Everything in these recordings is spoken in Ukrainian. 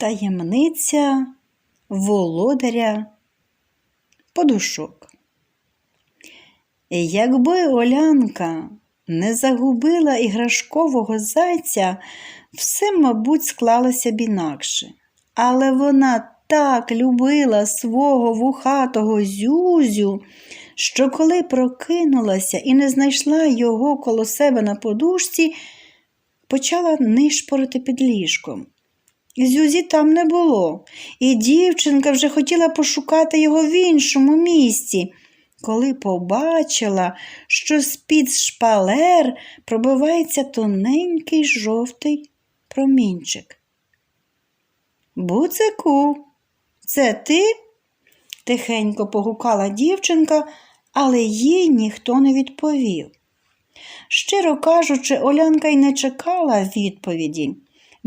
Таємниця володаря подушок. Якби Олянка не загубила іграшкового зайця, все, мабуть, склалося б інакше. Але вона так любила свого вухатого зюзю, що коли прокинулася і не знайшла його коло себе на подушці, почала нишпорити під ліжком. Зюзі там не було, і дівчинка вже хотіла пошукати його в іншому місці, коли побачила, що з-під шпалер пробивається тоненький жовтий промінчик. Буцику, це ти? тихенько погукала дівчинка, але їй ніхто не відповів. Щиро кажучи, Олянка й не чекала відповіді,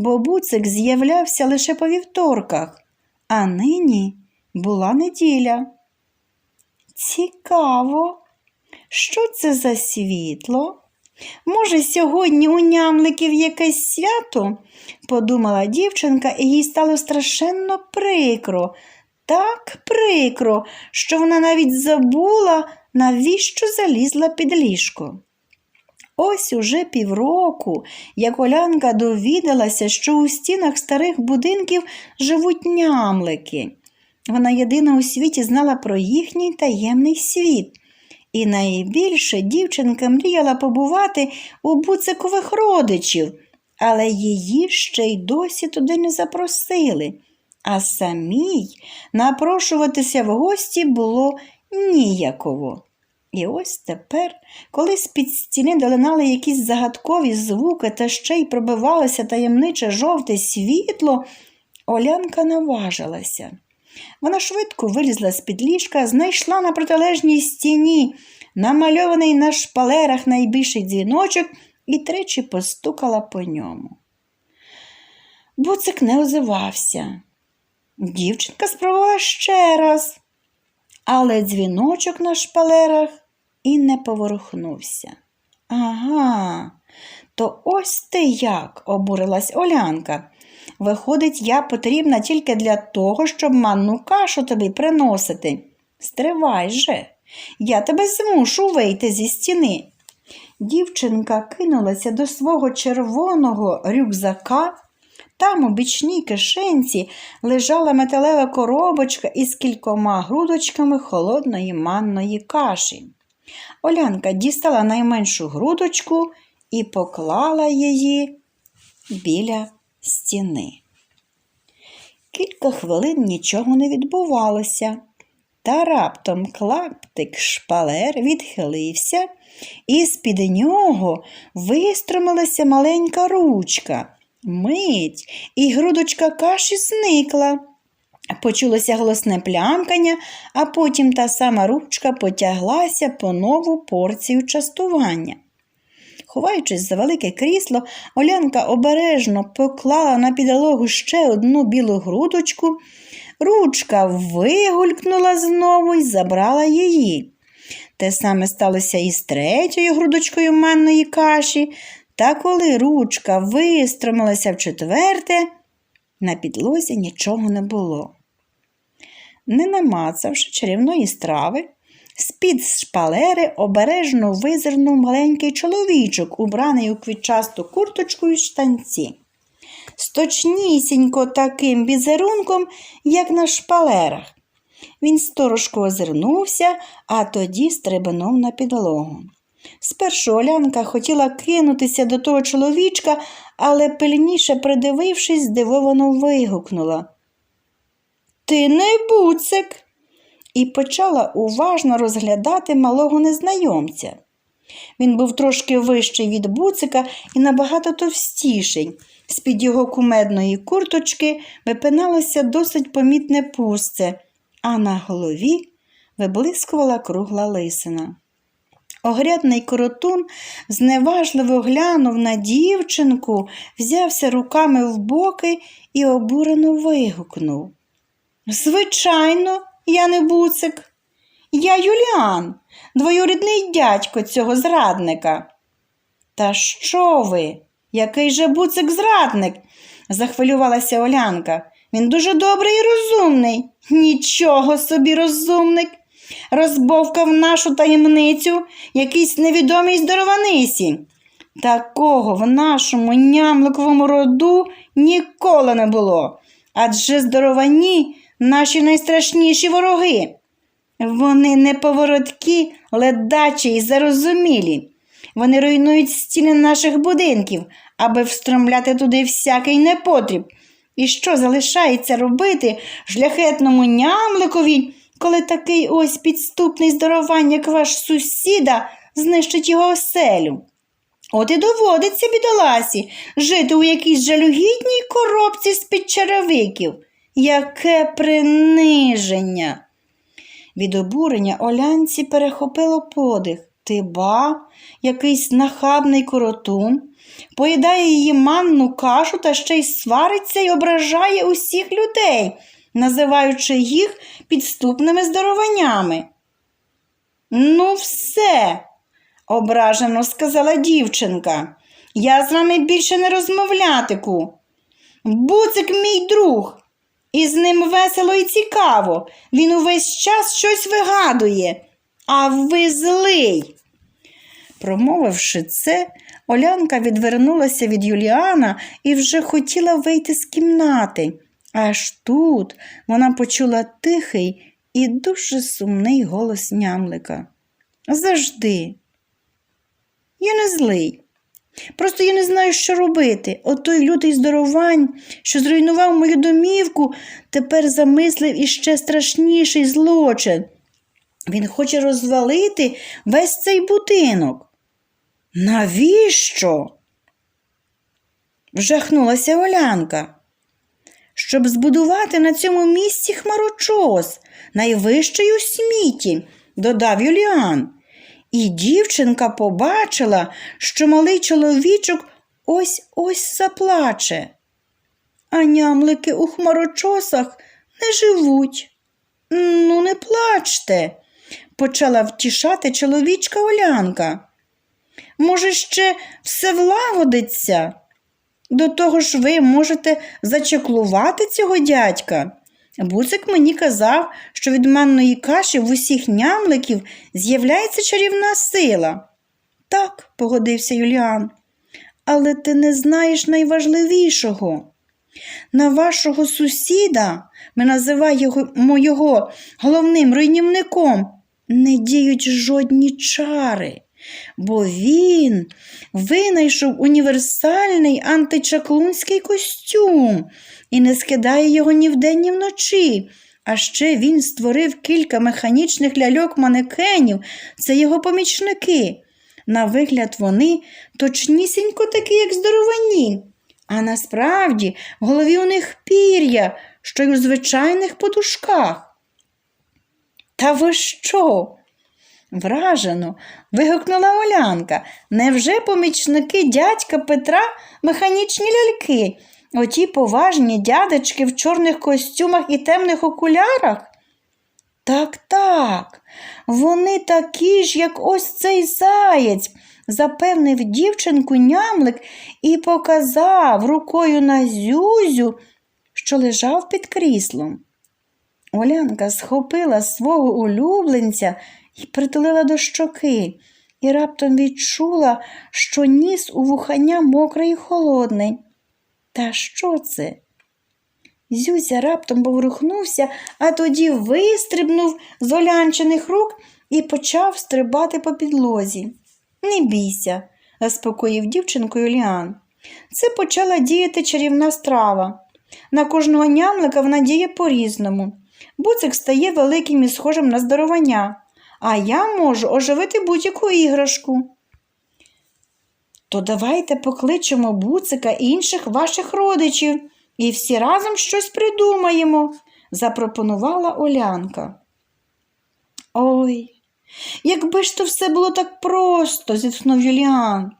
бо буцик з'являвся лише по вівторках, а нині була неділя. Цікаво, що це за світло? Може, сьогодні у нямликів якесь свято? подумала дівчинка, і їй стало страшенно прикро, так прикро, що вона навіть забула, навіщо залізла під ліжко. Ось уже півроку, як Олянка довідалася, що у стінах старих будинків живуть нямлики. Вона єдина у світі знала про їхній таємний світ. І найбільше дівчинка мріяла побувати у буцикових родичів, але її ще й досі туди не запросили, а самій напрошуватися в гості було ніяково. І ось тепер, коли з-під стіни долинали якісь загадкові звуки та ще й пробивалося таємниче жовте світло, Олянка наважилася. Вона швидко вилізла з-під ліжка, знайшла на протилежній стіні намальований на шпалерах найбільший дзвіночок і тричі постукала по ньому. Буцик не озивався. Дівчинка спробувала ще раз, але дзвіночок на шпалерах і не поворухнувся. Ага, то ось ти як, обурилась Олянка. Виходить, я потрібна тільки для того, щоб манну кашу тобі приносити. Стривай же, я тебе змушу вийти зі стіни. Дівчинка кинулася до свого червоного рюкзака. Там у бічній кишенці лежала металева коробочка із кількома грудочками холодної манної каші. Олянка дістала найменшу грудочку і поклала її біля стіни. Кілька хвилин нічого не відбувалося, та раптом клаптик шпалер відхилився, і з-під нього вистромилася маленька ручка. Мить, і грудочка каші зникла. Почулося голосне плямкання, а потім та сама ручка потяглася по нову порцію частування. Ховаючись за велике крісло, Олянка обережно поклала на підлогу ще одну білу грудочку. Ручка вигулькнула знову і забрала її. Те саме сталося і з третьою грудочкою манної каші, та коли ручка вистромилася в четверте, на підлозі нічого не було. Не намацавши чарівної страви, з-під шпалери обережно визирнув маленький чоловічок, убраний у квітчасту курточку і штанці. З точнісінько таким візерунком, як на шпалерах. Він сторожко озирнувся, а тоді стрибнув на підлогу. Спершу Олянка хотіла кинутися до того чоловічка, але пильніше придивившись, здивовано вигукнула. Ти не буцик і почала уважно розглядати малого незнайомця. Він був трошки вищий від буцика і набагато товстіший. З-під його кумедної курточки випиналося досить помітне пустце, а на голові виблискувала кругла лисина. Огрядний коротун зневажливо глянув на дівчинку, взявся руками в боки і обурено вигукнув. Звичайно, я не буцик. Я Юліан, двоюрідний дядько цього зрадника. Та що ви? Який же буцик зрадник? захвилювалася Олянка. Він дуже добрий і розумний. Нічого собі розумник. Розбовкав нашу таємницю якийсь невідомий здорованисі. Такого в нашому нямликовому роду ніколи не було. Адже здоровані наші найстрашніші вороги. Вони неповороткі, ледачі і зарозумілі. Вони руйнують стіни наших будинків, аби встромляти туди всякий непотріб. І що залишається робити шляхетному нямликові, коли такий ось підступний здоровань, як ваш сусіда, знищить його оселю? От і доводиться бідоласі жити у якійсь жалюгідній коробці з-під черевиків. Яке приниження! Від обурення Олянці перехопило подих. Ти ба, якийсь нахабний коротун, поїдає її манну кашу та ще й свариться і ображає усіх людей, називаючи їх підступними здорованнями. Ну, все, ображено сказала дівчинка. Я з вами більше не розмовлятику. Буцик мій друг. І з ним весело і цікаво. Він увесь час щось вигадує, а ви злий. Промовивши це, Олянка відвернулася від Юліана і вже хотіла вийти з кімнати. Аж тут вона почула тихий і дуже сумний голос нямлика. Завжди. Я не злий. Просто я не знаю, що робити. От той лютий здоровань, що зруйнував мою домівку, тепер замислив іще страшніший злочин. Він хоче розвалити весь цей будинок. Навіщо? Вжахнулася Олянка. Щоб збудувати на цьому місці хмарочос, найвищий у світі, додав Юліан. І дівчинка побачила, що малий чоловічок ось ось заплаче. А нямлики у хмарочосах не живуть. Ну, не плачте, почала втішати чоловічка Олянка. Може, ще все влагодиться? До того ж ви можете зачеклувати цього дядька. Буцик мені казав, що від манної каші в усіх нямликів з'являється чарівна сила. Так, погодився Юліан, але ти не знаєш найважливішого. На вашого сусіда, ми називаємо його головним руйнівником, не діють жодні чари, бо він винайшов універсальний античаклунський костюм і не скидає його ні вдень, ні вночі. А ще він створив кілька механічних ляльок манекенів, це його помічники. На вигляд вони точнісінько такі, як здоровані. А насправді в голові у них пір'я, що й у звичайних подушках. Та ви що? Вражено, вигукнула Олянка. Невже помічники дядька Петра механічні ляльки? Оті поважні дядечки в чорних костюмах і темних окулярах? Так, так, вони такі ж, як ось цей заєць, запевнив дівчинку нямлик і показав рукою на зюзю, що лежав під кріслом. Олянка схопила свого улюбленця і притулила до щоки, і раптом відчула, що ніс у вухання мокрий і холодний. Та що це? Зюзя раптом поворухнувся, а тоді вистрибнув з олянчених рук і почав стрибати по підлозі. Не бійся, заспокоїв дівчинку Юліан. Це почала діяти чарівна страва. На кожного нямлика вона діє по-різному. Буцик стає великим і схожим на здоровання, а я можу оживити будь-яку іграшку. То давайте покличемо буцика і інших ваших родичів і всі разом щось придумаємо, запропонувала Олянка. Ой, якби ж то все було так просто, зітхнув Юліан.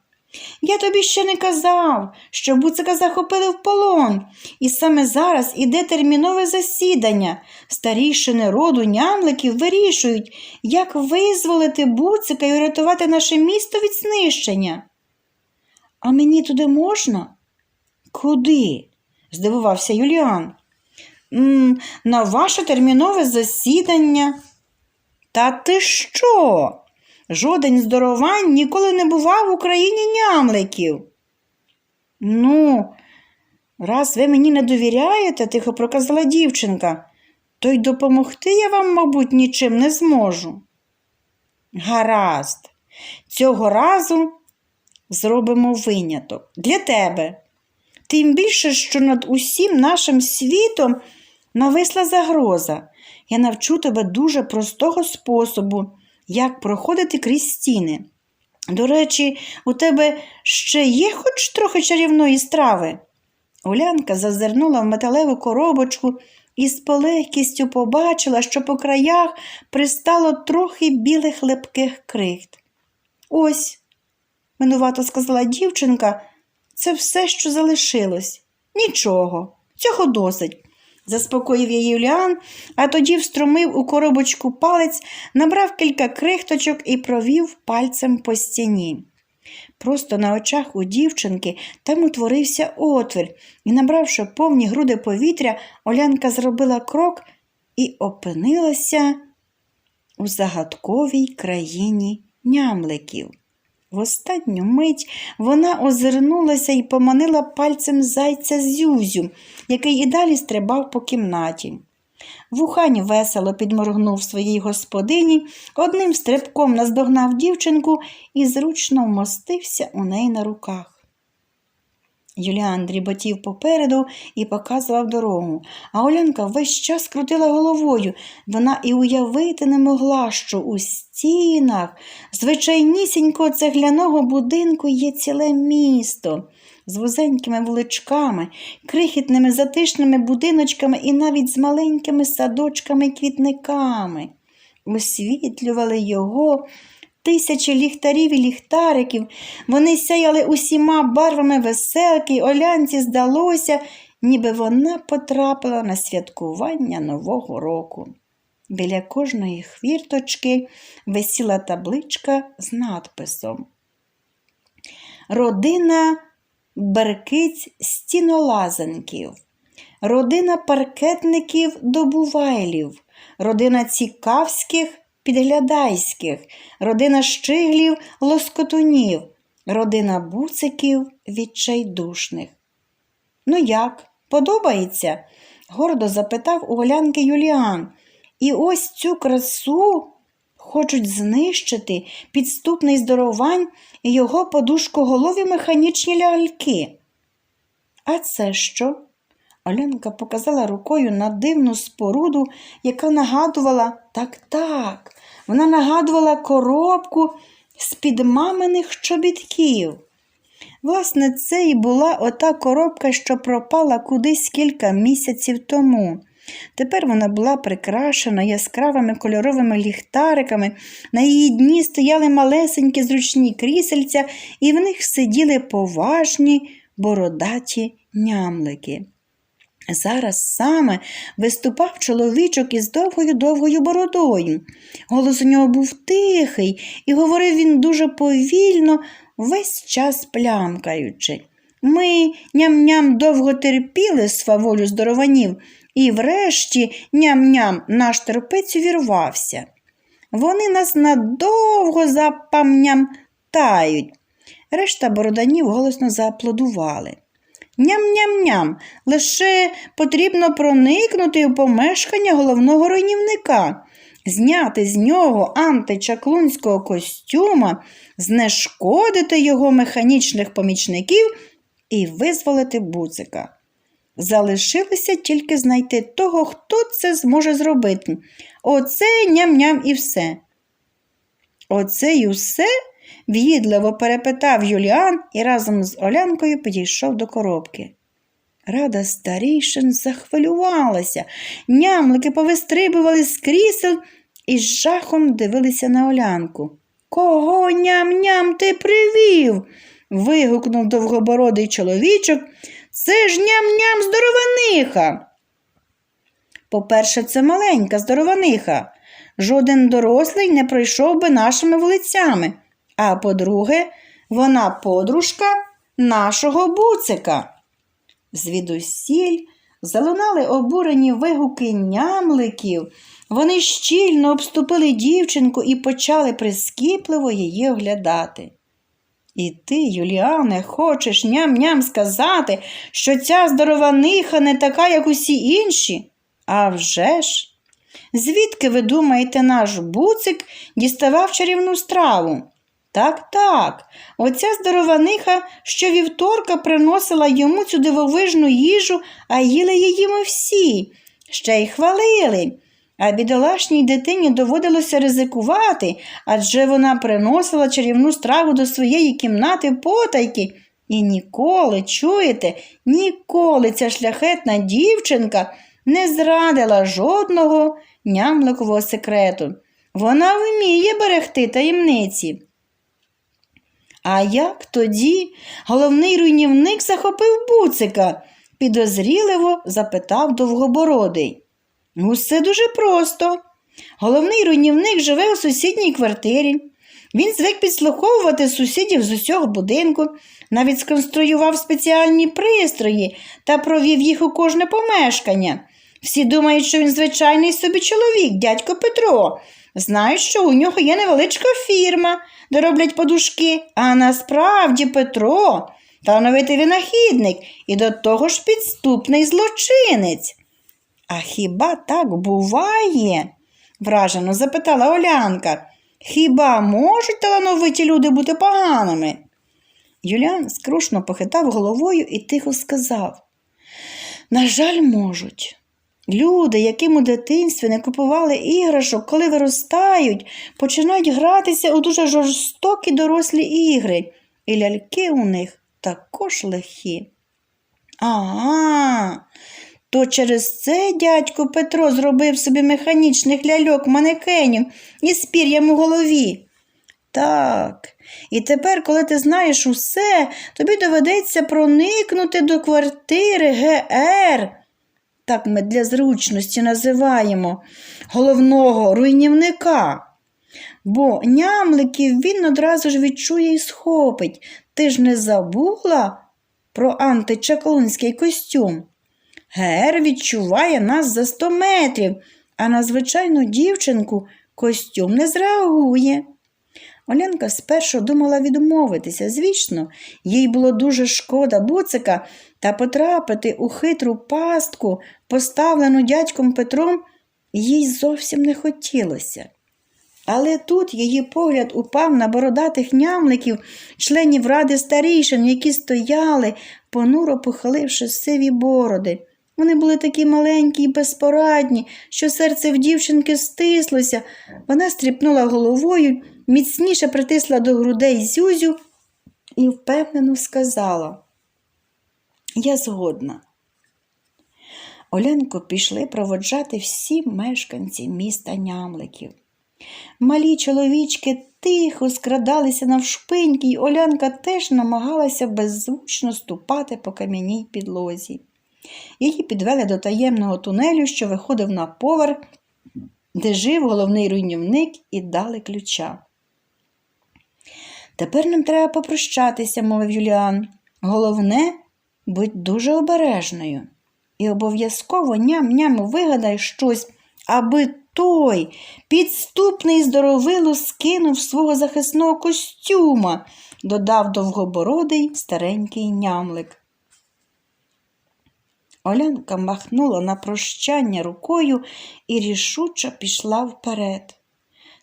Я тобі ще не казав, що буцика захопили в полон, і саме зараз іде термінове засідання. Старішини роду нямликів вирішують, як визволити буцика і урятувати наше місто від знищення. А мені туди можна? Куди? здивувався Юліан. на ваше термінове засідання. Та ти що? Жоден здоровань ніколи не бував в Україні нямликів. Ну, раз ви мені не довіряєте, тихо проказала дівчинка, то й допомогти я вам, мабуть, нічим не зможу. Гаразд, цього разу зробимо виняток для тебе. Тим більше, що над усім нашим світом нависла загроза. Я навчу тебе дуже простого способу, як проходити крізь стіни. До речі, у тебе ще є хоч трохи чарівної страви? Олянка зазирнула в металеву коробочку і з полегкістю побачила, що по краях пристало трохи білих лепких крихт. Ось, минувато сказала дівчинка, це все, що залишилось. Нічого, цього досить. Заспокоїв її Юліан, а тоді встромив у коробочку палець, набрав кілька крихточок і провів пальцем по стіні. Просто на очах у дівчинки там утворився отвір, і, набравши повні груди повітря, Олянка зробила крок і опинилася у загадковій країні нямликів. В останню мить вона озирнулася і поманила пальцем зайця Зюзю, який і далі стрибав по кімнаті. Вухань весело підморгнув своїй господині, одним стрибком наздогнав дівчинку і зручно вмостився у неї на руках. Юліан дріботів попереду і показував дорогу, а Олянка весь час крутила головою. Вона і уявити не могла, що у стінах звичайнісінького цегляного будинку є ціле місто з вузенькими вуличками, крихітними затишними будиночками і навіть з маленькими садочками-квітниками. Освітлювали його тисячі ліхтарів і ліхтариків. Вони сяяли усіма барвами веселки, Олянці здалося, ніби вона потрапила на святкування Нового року. Біля кожної хвірточки висіла табличка з надписом. Родина Беркиць стінолазанків, родина паркетників добувайлів, родина цікавських підглядайських, родина щиглів лоскотунів, родина буциків відчайдушних. Ну як, подобається? гордо запитав у Олянки Юліан. І ось цю красу хочуть знищити підступний здоровань і його подушкоголові механічні ляльки. А це що? Оленка показала рукою на дивну споруду, яка нагадувала так, так, вона нагадувала коробку з-під маминих чобітків. Власне, це і була ота коробка, що пропала кудись кілька місяців тому. Тепер вона була прикрашена яскравими кольоровими ліхтариками, на її дні стояли малесенькі зручні крісельця, і в них сиділи поважні бородаті нямлики. Зараз саме виступав чоловічок із довгою-довгою бородою. Голос у нього був тихий, і говорив він дуже повільно, весь час плямкаючи. Ми ням-ням довго терпіли сваволю здорованів, і врешті ням-ням наш терпець увірвався. Вони нас надовго запам'ятають. Решта бороданів голосно зааплодували. Ням-ням-ням, лише потрібно проникнути у помешкання головного руйнівника, зняти з нього античаклунського костюма, знешкодити його механічних помічників і визволити буцика. Залишилося тільки знайти того, хто це зможе зробити. Оце ням-ням і все. Оце й усе? В'їдливо перепитав Юліан і разом з Олянкою підійшов до коробки. Рада старішин захвилювалася, нямлики повистрибували з крісел і з жахом дивилися на Олянку. Кого ням-ням ти привів? вигукнув довгобородий чоловічок. Це ж ням-ням здорованиха. По-перше, це маленька здорованиха. Жоден дорослий не пройшов би нашими вулицями. А по-друге, вона подружка нашого буцика. Звідусіль залунали обурені вигуки нямликів. Вони щільно обступили дівчинку і почали прискіпливо її оглядати. І ти, Юліане, хочеш ням-ням сказати, що ця здорованиха не така, як усі інші? А вже ж! Звідки ви думаєте, наш буцик діставав чарівну страву? Так, так, оця здорованиха щовівторка приносила йому цю дивовижну їжу, а їли її ми всі, ще й хвалили. А бідолашній дитині доводилося ризикувати, адже вона приносила чарівну страву до своєї кімнати потайки. І ніколи, чуєте, ніколи ця шляхетна дівчинка не зрадила жодного нямликового секрету. Вона вміє берегти таємниці. А як тоді головний руйнівник захопив буцика? підозріливо запитав довгобородий. Усе дуже просто. Головний руйнівник живе у сусідній квартирі. Він звик підслуховувати сусідів з усього будинку, навіть сконструював спеціальні пристрої та провів їх у кожне помешкання. Всі думають, що він звичайний собі чоловік, дядько Петро. Знають, що у нього є невеличка фірма, де роблять подушки, а насправді Петро талановитий винахідник і до того ж підступний злочинець. А хіба так буває? вражено запитала Олянка. Хіба можуть талановиті люди бути поганими? Юліан скрушно похитав головою і тихо сказав: На жаль, можуть. Люди, яким у дитинстві не купували іграшок, коли виростають, починають гратися у дуже жорстокі дорослі ігри, і ляльки у них також легкі. Ага, то через це дядько Петро зробив собі механічних ляльок манекенів із пір'ям у голові. Так, і тепер, коли ти знаєш усе, тобі доведеться проникнути до квартири ГР. Так ми для зручності називаємо головного руйнівника. Бо нямликів він одразу ж відчує і схопить. Ти ж не забула про античаклунський костюм? Гер відчуває нас за 100 метрів, а на звичайну дівчинку костюм не зреагує. Оленка спершу думала відмовитися, звісно, їй було дуже шкода буцика та потрапити у хитру пастку, поставлену дядьком Петром, їй зовсім не хотілося. Але тут її погляд упав на бородатих нямликів, членів ради старішин, які стояли, понуро похиливши сиві бороди. Вони були такі маленькі і безпорадні, що серце в дівчинки стислося. Вона стріпнула головою, міцніше притисла до грудей Зюзю і впевнено сказала: Я згодна. Оленко пішли проводжати всі мешканці міста нямликів. Малі чоловічки тихо скрадалися навшпиньки, і Олянка теж намагалася беззвучно ступати по кам'яній підлозі. Її підвели до таємного тунелю, що виходив на поверх, де жив головний руйнівник, і дали ключа. Тепер нам треба попрощатися, мовив Юліан. Головне, будь дуже обережною. І обов'язково ням-ням вигадай щось, аби той підступний здоровило скинув свого захисного костюма, додав довгобородий старенький нямлик. Олянка махнула на прощання рукою і рішуче пішла вперед.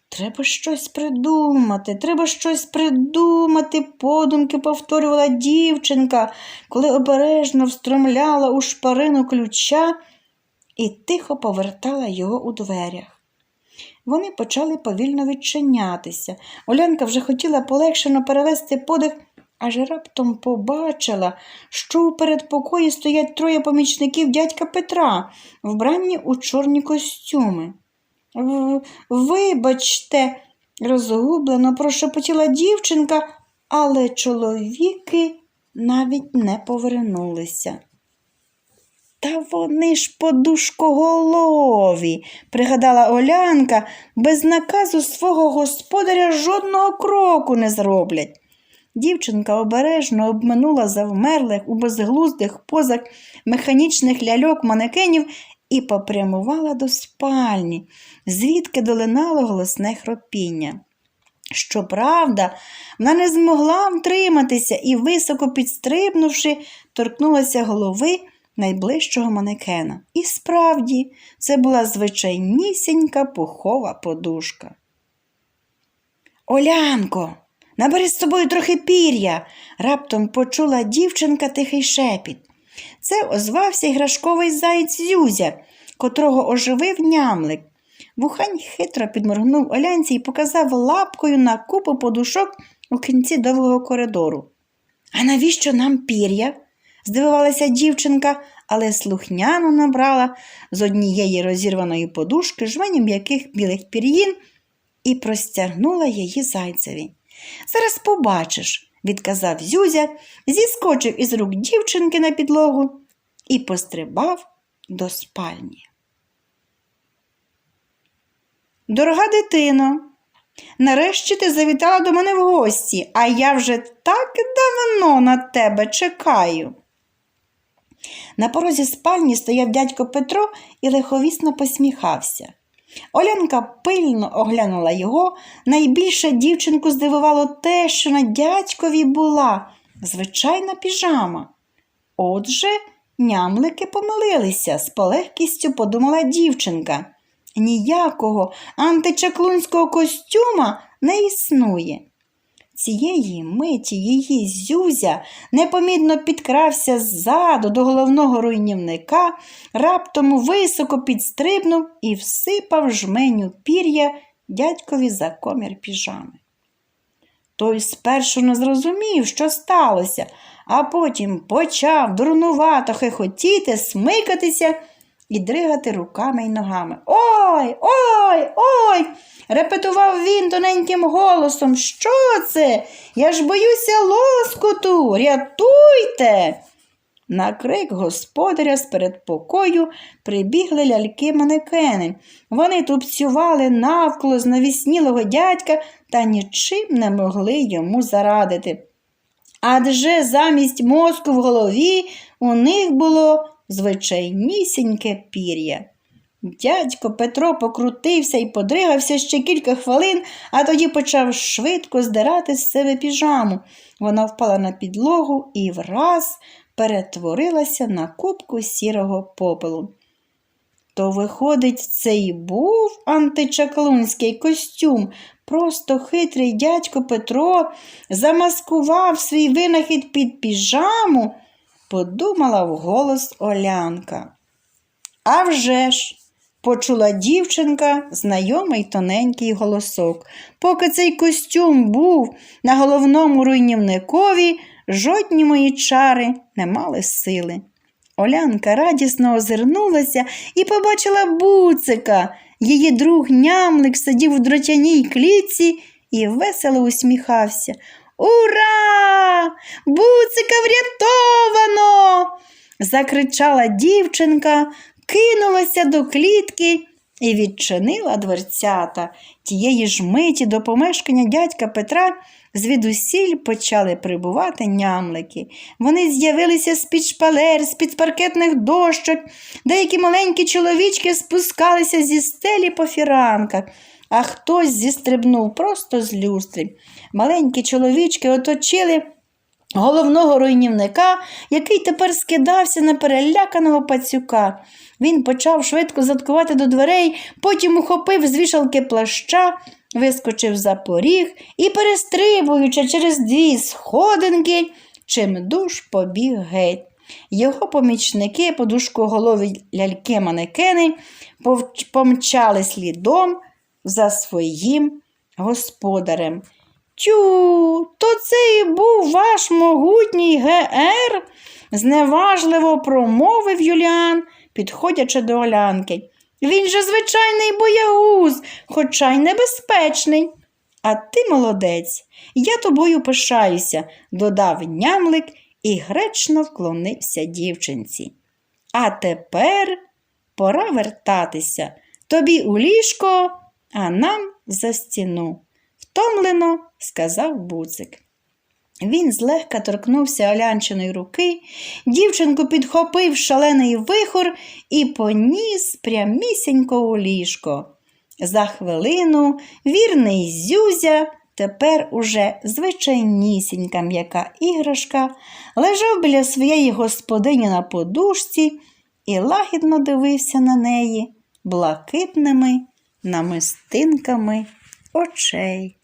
Треба щось придумати, треба щось придумати, подумки повторювала дівчинка, коли обережно встромляла у шпарину ключа і тихо повертала його у дверях. Вони почали повільно відчинятися. Олянка вже хотіла полегшено перевести подих, аж раптом побачила, що у передпокої стоять троє помічників дядька Петра, вбранні у чорні костюми. В- Вибачте, розгублено прошепотіла дівчинка, але чоловіки навіть не повернулися. Та вони ж подушкоголові, пригадала Олянка, без наказу свого господаря жодного кроку не зроблять. Дівчинка обережно обминула завмерлих у безглуздих позах механічних ляльок манекенів і попрямувала до спальні, звідки долинало голосне хропіння. Щоправда, вона не змогла втриматися і, високо підстрибнувши, торкнулася голови найближчого манекена. І справді, це була звичайнісінька пухова подушка. Олянко, набери з собою трохи пір'я, раптом почула дівчинка тихий шепіт. Це озвався іграшковий заєць Зюзя, котрого оживив нямлик. Вухань хитро підморгнув Олянці і показав лапкою на купу подушок у кінці довгого коридору. А навіщо нам пір'я? здивувалася дівчинка, але слухняно набрала з однієї розірваної подушки жмені м'яких білих пір'їн і простягнула її зайцеві. Зараз побачиш, відказав Зюзя, зіскочив із рук дівчинки на підлогу і пострибав до спальні. Дорога дитино, нарешті ти завітала до мене в гості, а я вже так давно на тебе чекаю. На порозі спальні стояв дядько Петро і лиховісно посміхався. Олянка пильно оглянула його. Найбільше дівчинку здивувало те, що на дядькові була звичайна піжама. Отже, нямлики помилилися, з полегкістю подумала дівчинка. Ніякого античаклунського костюма не існує. Цієї миті її зюзя непомітно підкрався ззаду до головного руйнівника, раптом високо підстрибнув і всипав жменю пір'я дядькові за комір піжами. Той спершу не зрозумів, що сталося, а потім почав дурнувато хихотіти, смикатися і дригати руками й ногами. Ой, ой, ой. репетував він тоненьким голосом. Що це? Я ж боюся лоскоту, рятуйте. На крик господаря з передпокою прибігли ляльки манекени. Вони тупцювали навколо знавіснілого дядька та нічим не могли йому зарадити. Адже замість мозку в голові у них було звичайнісіньке пір'я. Дядько Петро покрутився і подригався ще кілька хвилин, а тоді почав швидко здирати з себе піжаму. Вона впала на підлогу і враз перетворилася на кубку сірого попелу. То, виходить, це і був античаклунський костюм. Просто хитрий дядько Петро замаскував свій винахід під піжаму подумала вголос Олянка. «А вже ж!» – почула дівчинка знайомий тоненький голосок. Поки цей костюм був на головному руйнівникові, жодні мої чари не мали сили. Олянка радісно озирнулася і побачила буцика. Її друг нямлик сидів у дротяній клітці і весело усміхався. Ура! Буцика врятовано! закричала дівчинка, кинулася до клітки і відчинила дверцята. Тієї ж миті до помешкання дядька Петра звідусіль почали прибувати нямлики. Вони з'явилися з-під шпалер, з-під паркетних дощок, деякі маленькі чоловічки спускалися зі стелі по фіранках а хтось зістрибнув просто з люстри. Маленькі чоловічки оточили головного руйнівника, який тепер скидався на переляканого пацюка. Він почав швидко заткувати до дверей, потім ухопив з вішалки плаща, вискочив за поріг і, перестрибуючи через дві сходинки, чимдуж побіг геть. Його помічники, подушкоголові ляльки манекени, помчали слідом за своїм господарем. Тю, то це і був ваш могутній ГР, зневажливо промовив Юліан, підходячи до Олянки. Він же звичайний боягуз, хоча й небезпечний. А ти молодець, я тобою пишаюся, додав нямлик і гречно вклонився дівчинці. А тепер пора вертатися. Тобі у ліжко, а нам за стіну, втомлено сказав буцик. Він злегка торкнувся Олянчиної руки, дівчинку підхопив шалений вихор і поніс прямісінько у ліжко. За хвилину вірний Зюзя, тепер уже звичайнісінька м'яка іграшка, лежав біля своєї господині на подушці і лагідно дивився на неї блакитними намистинками очей.